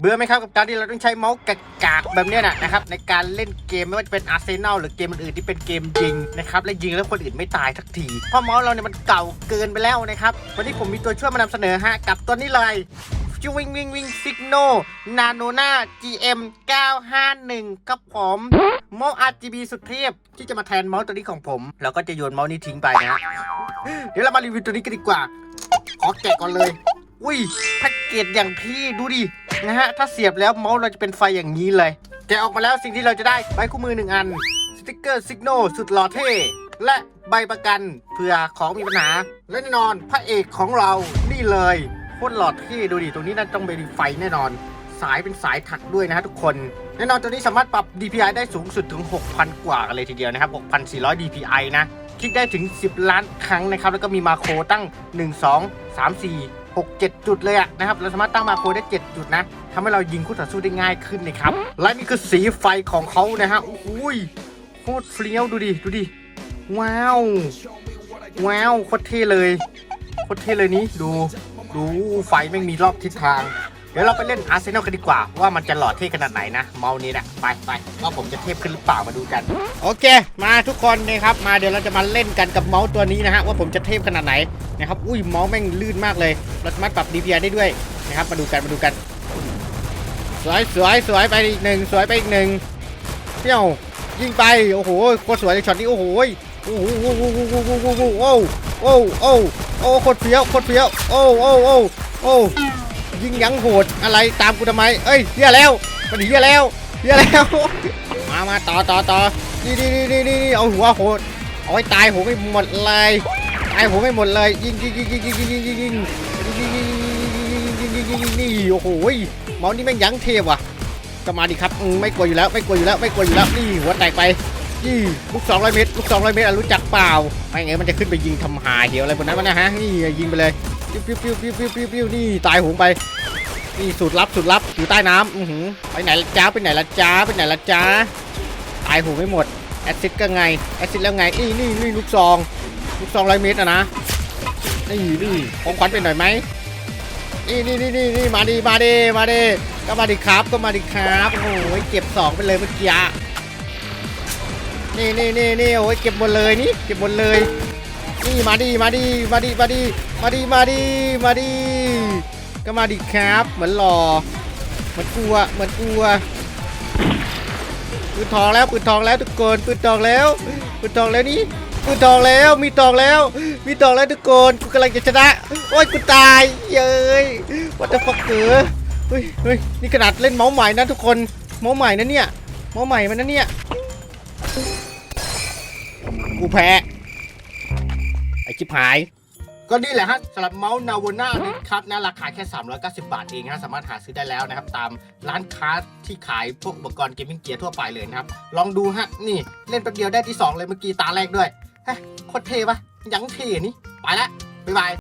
เบื่อไหมครับกับการที่เราต้องใช้เมาส์กากๆแบบนี้นะนะครับในการเล่นเกมไม่ว่าจะเป็นอาร์เซนอลหรือเกมอื่นที่เป็นเกมยิงนะครับและยิงแล้วคนอื่นไม่ตายสักทีเพราะเมาส์เราเนี่ยมันเก่าเกินไปแล้วนะครับวันนี้ผมมีตัวช่วยมานำเสนอฮะกับตัวนี้เลยชิวิงวิงวิงซิกโนนาโนนา GM 951ครับผมเมาส์ RGB สุดเทพที่จะมาแทนเมาส์ตัวนี้ของผมเราก็จะโยนเมาส์นี้ทิ้งไปนะ เดี๋ยวเรามารีวิวตัวนี้กันดีกว่า ขอแกะก่อนเลย อุ้ยแพ็กเกจอย่างพี่ดูดิ นะฮะ ถ้าเสียบแล้วเมาส์เราจะเป็นไฟอย่างนี้เลย แกะออกมาแล้วสิ่งที่เราจะได้ใบคู่มือหนึ่งอัน สติกเกอร์ซิกโนสุดหล่อเท่ และใบประกันเผื่อของมีปัญหา และแน่นอนพระเอกของเรานี่เลยโคตรหล่อเท่ดูดิตรงนี้น่าต้องเป็นไฟแน่นอน สายเป็นสายถักด้วยนะฮะทุกคนแน่นอนตัวนี้สามารถปรับ DPI ได้สูงสุดถึง 6,000 กว่ากันเลยทีเดียวนะครับ 6,400 DPI นะ คลิกได้ถึง 10 ล้านครั้งนะครับ แล้วก็มีมาโครตั้ง 1 2 3 4 6 7 จุดเลยอะนะครับ เราสามารถตั้งมาโครได้ 7 จุดนะ ทำให้เรายิงคู่ต่อสู้ได้ง่ายขึ้นนะครับ และนี่คือสีไฟของเขานะฮะอุ้ยโคตรเฟี้ยวดูดิดูดิว้าวว้าวโคตรเท่เลยโคตรเท่เลยนี้ดูดูไฟไม่งมีรอบทิศทาง เดี๋ยวเราไปเล่นอาร์เซนอลกันดีกว่าว่ามันจะหล่อเท่ขนาดไหนนะ เมาส์นี้นะไปไปว่าผมจะเทพขึ้นหรือเปล่ามาดูกัน โอเค มาทุกคนนะครับ มาเดี๋ยวเราจะมาเล่นกันกับเมาส์ตัวนี้นะฮะว่าผมจะเทพขนาดไหนนะครับอุ้ยเมาส์แม่งลื่นมากเลยเราสามารถปรับ DPI ได้ด้วยนะครับมาดูกันมาดูกัน สวยสวยสวยไปอีกหนึ่งสวยไปอีกหนึ่งเที่ยวยิงไปโอ้โหโคตรสวยเลยช็อตนี้โอ้โหโอ้โหโอ้โหโอ้โหโอ้โหโอ้โหโอ้โหโอ้โหโคตรเฟี้ยวโคตรเฟี้ยวโอ้โอ้โอ้โอ้ยิงยังโหดอะไรตามกูทำไมเอ้ยเฮียแล้วมันเฮียแล้วเฮียแล้วมามาต่อต่อต่อนี่นี่นี่นี่นี่เอาหัวโหดเอาให้ตายหัวไม่หมดเลยตายหัวไม่หมดเลยยิงยิงยิงยิงยิงยิงยิงยิงยิงยิงยิงยิงยิงยิงยิงนี่โอ้โห มาส์นี่แม่งยั้งเทพว่ะก็มาดิครับอืมไม่กลัวอยู่แล้วไม่กลัวอยู่แล้วไม่กลัวอยู่แล้วนี่หัวแตกไปนี่ลูก200เมตรลูก200เมตรรู้จักเปล่าไม่งั้นมันจะขึ้นไปยิงทำหาเหี่ยวอะไรบนนั้นวะนะฮะนี่ยิงไปเลยปิ้วปิ้วปิ้วปิ้วปิ้วปิ้วปิ้วนี่ตายหงไปนี่สูตรลับสูตรลับอยู่ใต้น้ำอือหือไปไหนละจ้าไปไหนละจ้าไปไหนละจ้าตายหงไม่หมดแอซิดก็ไงแอซิดแล้วไงนี่นี่นี่ลูกซองลูกซองร้อยเมตรอะนะนี่นี่ของขวัญเป็นหน่อยไหม นี่นี่นี่นี่นี่มาดีมาดีมาดีก็มาดีครับก็มาดีครับโอ้ยเก็บสองไปเลยเมื่อกี้นี่นี่นี่นี่โอ้ยเก็บหมดเลยนี่เก็บหมดเลยนี่มาดีมาดีมาดีมาดีมาดีมาดีมาดีก็มาดีครับ เหมือนหล่อเหมือนกลัวเหมือนกลัวปืนทองแล้วปืนทองแล้วทุกคนปืนทองแล้วปืนทองแล้วนี่ปืนทองแล้วมีทองแล้ว มีทองแล้วทุกคนกูกำลังจะชนะโอ้ยกูตายเย้ย what the fuck เกอเฮ้ยเฮ้ยนี่ขนาดเล่นเมาส์ใหม่นะทุกคนเมาส์ใหม่นะเนี่ยเมาส์ใหม่มันนะเนี่ยกูแพ้ไอชิบหาย ก็นี่แหละฮะสำหรับเมาส์นาวน่านะครับนะราคาแค่ 390 บาทเองนะสามารถหาซื้อได้แล้วนะครับ ตามร้านค้าที่ขายพวกอุปกรณ์เกมมิ่งเกียร์ทั่วไปเลยนะครับ ลองดูฮะ นี่เล่นแป๊บเดียวได้ที่ 2 เลยเมื่อกี้ตาแรกด้วยฮะโคตรเท่ปะ ยังเท่นี่ไปละบ๊ายบาย